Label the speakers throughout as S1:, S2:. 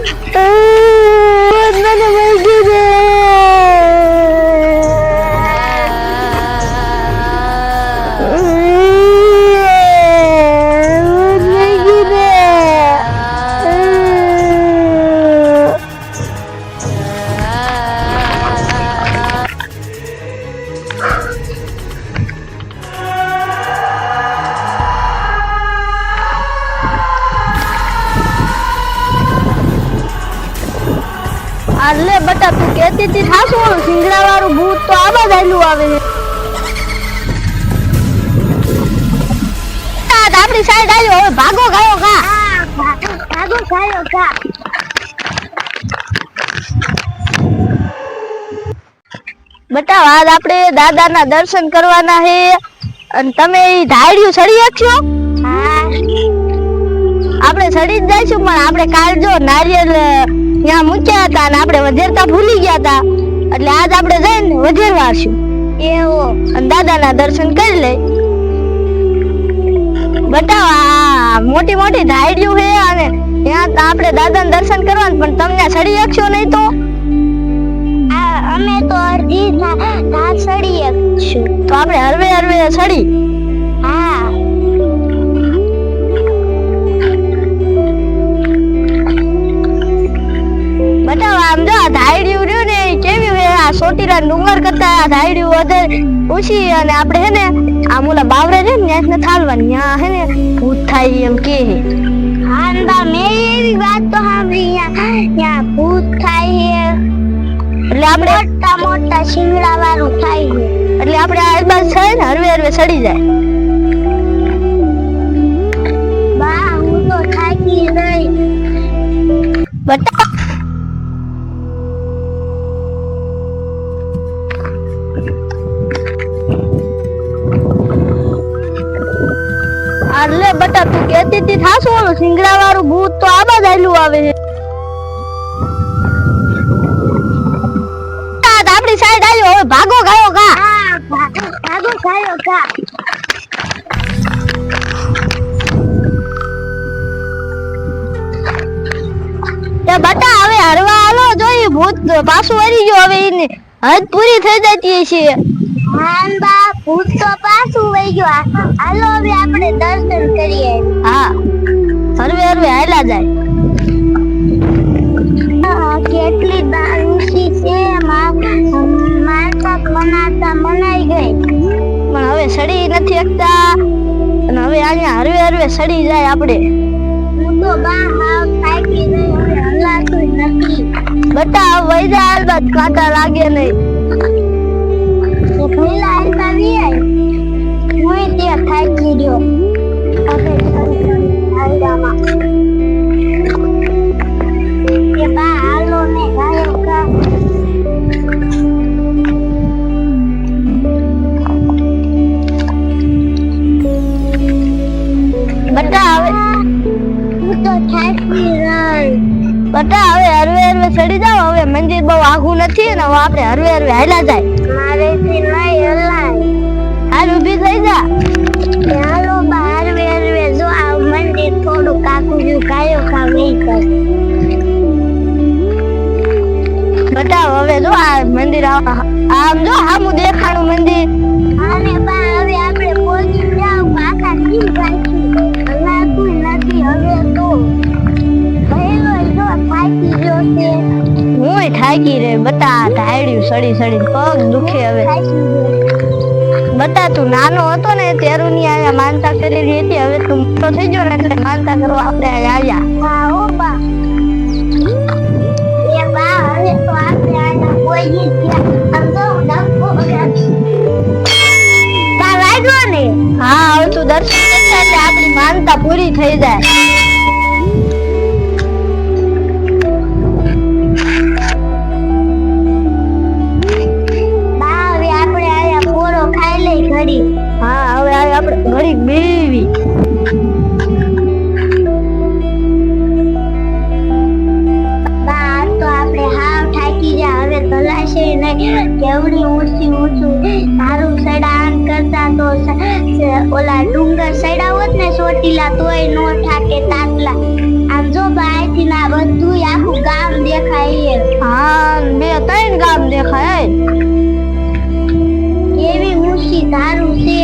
S1: મને આલે બટા તું કહેતી હતી થાશું સિંગડા વાળું ભૂત તો આવા જ આવે છે. આપણી સાઈડ આવ્યો હવે ભાગો ગયો કા ભાગો ગયો કા બટા આજ આપણે દાદાના દર્શન કરવાના છે અને તમે એ ધાડ્યું ચડી શકશો આપણે સડી જ જઈશું પણ આપણે કાલ જો નારિયેલ ત્યાં મૂક્યા હતા અને આપણે વધેરતા ભૂલી ગયા હતા. એટલે આજ આપણે જઈને વધેર વારશું એવો. અને દાદાના દર્શન કરી લઈ. બતાવો આ મોટી મોટી ધાયડીઓ છે અને ત્યાં આપણે દાદાના દર્શન કરવાનું પણ તમને ચડી શકશો નહીં તો? અમે તો અરજી ના ચડી શકશું. તો આપણે હરવે હરવે ચડી હા. આ સોટીરા ડુંગર કરતા આ ધાયડીયું વધારે ઓછી અને આપણે હે ને આમ ઓલા બાવરા છે ને ત્યાં થાલવાની હે ને ભૂત થાય એમ કે હે મેં એવી વાત તો સાંભળી ત્યાં ત્યાં ભૂત થાય હે. એટલે આપણે મોટા મોટા શિંગડા વાળું થાય છે એટલે આપણે આ બસ છે ને હરવે હરવે સડી જાય. બા હું તો થાકી નહીં. બટા આલે બટા તું કહેતી હતી થાશું ઓલું સિંગડા વાળું ભૂત તો આ બાજ આયલું આવે છે. આપણી સાઈડ આવ્યો હવે ભાગો ગયો કા ભાગો ગયો કા તે બટા હવે હરવા હાલો જોઈએ ભૂત પાછું વળી ગયો હવે એની હદ પૂરી થઈ જતી છે હાંબા ભૂત તો પાછું વળી ગયો. હાલો હવે આપણે દર્શન કરીએ. હા. હરવે હરવે હાલા જાય. કેટલી દારૂસી છે મારતા બનાતા મનાઈ ગઈ. પણ હવે સડી નથી શકતા. અને હવે અહીંયા હરવે હરવે સડી જાય આપણે. હું તો બા હાવ થાકી ગઈ હવે હલાતું નથી. બટા વૈજા આલબત કાંટા લાગે નહીં. ગયો હવે હરવે હરવે ચડી જાવ હવે મંદિર બહુ આઘું નથી ને આપણે હરવે હરવે હાલા જાય. મારે થી હલાય હાલ થઈ જા. હાલો બા હરવે હરવે જો આ મંદિર થોડું કાકું જો કાયો ખા નહીં કર. બટા હવે જો આ મંદિર આમ જો હામું દેખાણું મંદિર. હું રે બતા ધાડ્યું સડી સડી પગ દુખે હવે. બતા તું નાનો હતો ને ત્યારે ની આવ્યા માનતા કરેલી હતી હવે તું મોટો થઈ ગયો ને એટલે માનતા કરવા આપણે આવ્યા હા હો બા. એ બા હવે તો આપણે આયા કોઈ ગયા અંદો ડબકો બા લાગ્યો ને? હા હવે તું દર્શન આપણી માનતા પૂરી થઈ જાય. ઓલા ડુંગર સડાવત ને સોટીલા તોય નો થાકે તાતલા. આમ જો બા અહીંયાથી ના બધું આખું ગામ દેખાય હા બે ત્રણ ગામ દેખાય કેવી ઊંચી ધારું છે.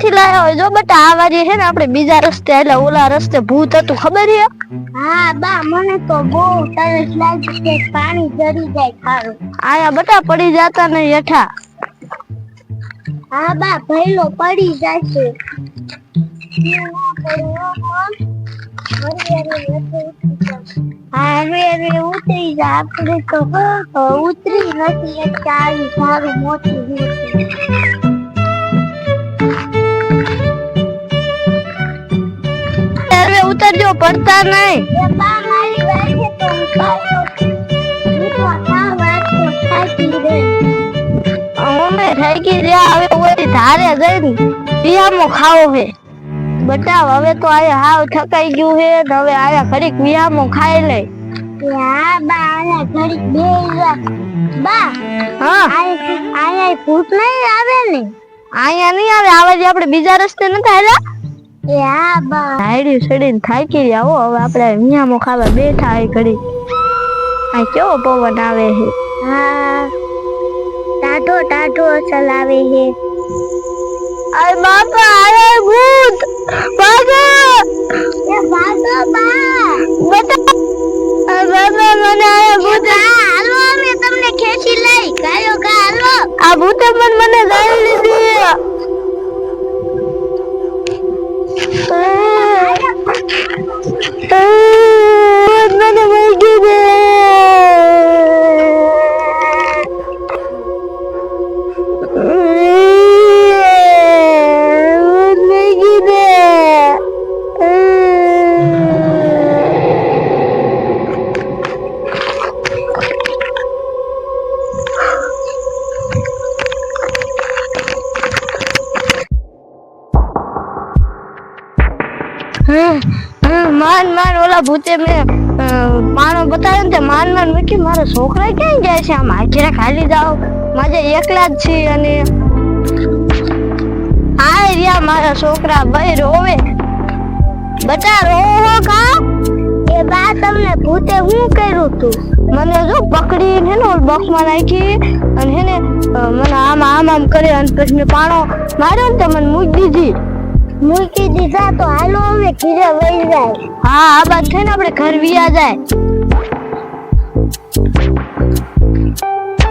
S1: ક્યાંથી લાયા હોય જો બટા આ વારી છે ને આપણે બીજા રસ્તે એટલે ઓલા રસ્તે ભૂત હતું ખબર છે? હા બા મને તો બહુ તરસ લાગી છે પાણી જરી જાય ખારું. આયા બટા પડી જાતા ને હેઠા. હા બા ભઈલો પડી જશે. હવે હવે ઉતરી જા આપણે તો ઉતરી નથી ચાલી સારું મોટી ઉતરજો પડતા નહીં. અમે ગઈ. રહ્યા હવે ઓલી ધારે જઈને વિયામો ખાવો હે. બતાવ હવે તો આયા હાવ થકાઈ ગયું હે ને હવે આયા ઘડીક વિયામો ખાઈ લે. હા બા આયા ઘડીક બે બા હા? આયા ભૂત નહીં આવે ને? આયા નહીં આવે આવે જે આપણે બીજા રસ્તે નથી આવ્યા એ હા બા હાયડી સડીને થાકી રહ્યા હો. હવે આપણે મિયામો ખાવા બેઠા હે ઘડી. આ કેવો પવન આવે છે હા. ટાઢો ટાઢો અસલ છે અરે બાપા અરે ભૂત! ભાગો! એ ભાગો બા. બતા અરે બાપા મને આ ભૂત હાલો અમે તમને ખેંચી લઈ. ગાયો ગા હાલો. આ ભૂત પણ મને લીધી મને મૂકી માન માન ઓલા ભૂતે મેં માનો બતાવ્યો ને માન માન મૂકી મારા છોકરા ક્યાં જાય છે આમ? હાજરા ખાલી જાઓ. માજે એકલા જ છે અને આ રહ્યા મારા છોકરા ભાઈ રોવે. બટા રોવો કા એ બા તમને ભૂતે હું કર્યું તું? મને જો પકડીને હે ને ઓલ બોક્સમાં નાખી અને હે ને મને આમ આમ આમ કરે અને પછી મેં પાણો માર્યો ને તો મને મૂકી દીધી. મૂકી દીધા તો હાલો અમે ઘરે વહી જાય. હા, આ બાદ થઈને આપણે ઘર વિયા જાય.